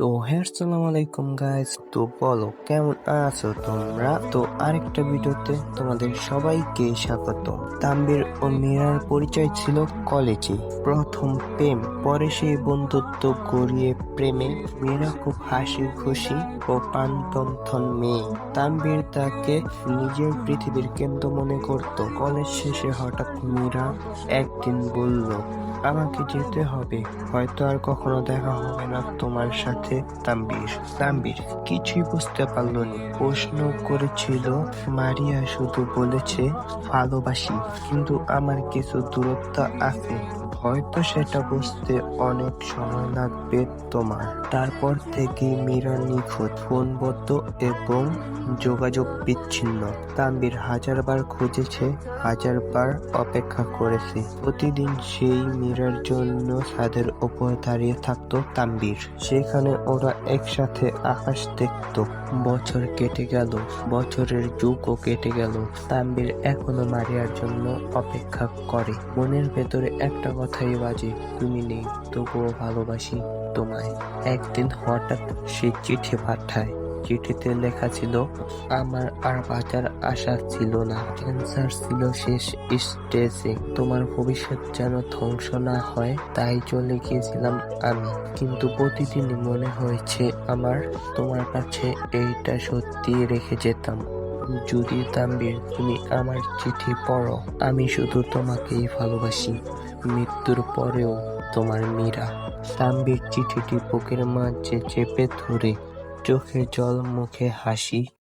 তো হ্যাঁ আসসালামু আলাইকুম গাইস তো বলো, কেমন আছো তোমরা? তো আরেকটা ভিডিওতে তোমাদের সবাইকে স্বাগত। তাম্বির ও মীরার পরিচয় ছিল কলেজে প্রথম প্রেম, পরে সেই বন্ধুত্ব গড়িয়ে প্রেমে মীরা খুব হাসি খুশি ও প্রাণবন্ধন মেয়ে। তাম্বির তাকে নিজের পৃথিবীর কেন্দ্র মনে করত। কলেজ শেষে হঠাৎ মীরা একদিন বলল আমাকে যেতে হবে। হয়তো আর কখনো দেখা হবে না তোমার সাথে তাম্বির তাম্বির কিছুই বুঝতে পারল না। প্রশ্ন করেছিল, মারিয়া শুধু বলেছে ভালোবাসি, কিন্তু আমার কিছু দূরত্ব আছে। হয়তো সেটা বুঝতে অনেক সময় লাগবে তোমার। তারপর থেকে মীরা নিখোঁজ ফোন বন্ধ এবং যোগাযোগ বিচ্ছিন্ন। তাম্বির হাজারবার খুঁজেছে, হাজারবার অপেক্ষা করেছে। প্রতিদিন সেই মীরার জন্য ছাদের ওপর দাঁড়িয়ে থাকতো তাম্বির সেখানে ওরা একসাথে আকাশ দেখত। বছর কেটে গেল, বছরের যুগও কেটে গেল। তাম্বির এখনও মারিয়ার জন্য অপেক্ষা করে। মনের ভেতরে একটা কথাই বাজে তুমি নেই, তবুও ভালোবাসি তোমায়। একদিন হঠাৎ সে চিঠি পাঠায়। চিঠিতে লেখা ছিল, আমার আর বাঁচার আশা ছিল না। ক্যান্সার ছিল শেষ স্টেজে, তোমার ভবিষ্যৎ যেন ধ্বংস না হয়, তাই চলে গিয়েছিলাম আমি। কিন্তু প্রতিদিনই মনে হয়েছে আমার, তোমার কাছে এইটা সত্যি রেখে যেতাম। যদি তাম্বির তুমি আমার চিঠি পড়ো। আমি শুধু তোমাকেই ভালোবাসি। মৃত্যুর পরেও তোমার মীরা। তাম্বির চিঠিটি বুকের মাঝে চেপে ধরে চোখে জল মুখে হাসি।